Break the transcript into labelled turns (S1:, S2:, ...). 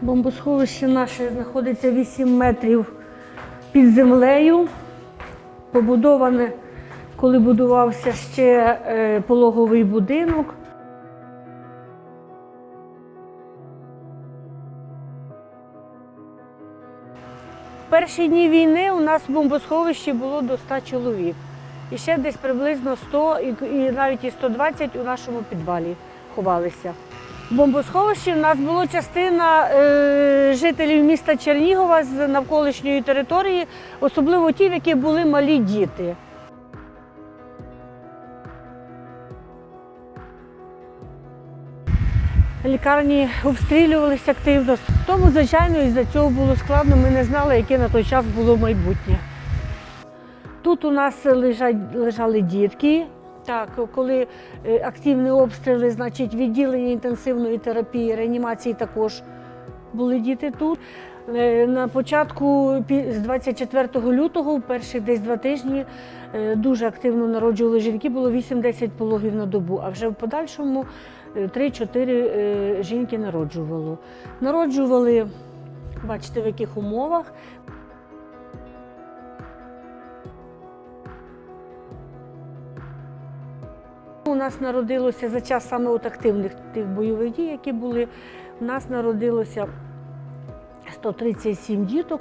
S1: Бомбосховище наше знаходиться 8 метрів під землею. Побудоване, коли будувався ще е, пологовий будинок. В перші дні війни у нас в бомбосховищі було до 100 чоловік. І ще десь приблизно 100 і, навіть і 120 у нашому підвалі ховалися. Бомбосховищі у нас була частина е, жителів міста Чернігова з навколишньої території, особливо ті, в яких були малі діти. Лікарні обстрілювалися активно. Тому, звичайно, із-за цього було складно. Ми не знали, яке на той час було майбутнє. Тут у нас лежать, лежали дітки. Так, коли е, активні обстріли, значить відділення інтенсивної терапії, реанімації також були діти тут. Е, На початку з 24 лютого, в перші десь два тижні, е, дуже активно народжували жінки, було 8-10 пологів на добу, а вже в подальшому е, 3-4 е, жінки народжувало. Народжували, бачите, в яких умовах. У нас народилося за час саме от активних тих бойових дій, які були. У нас народилося 137 діток.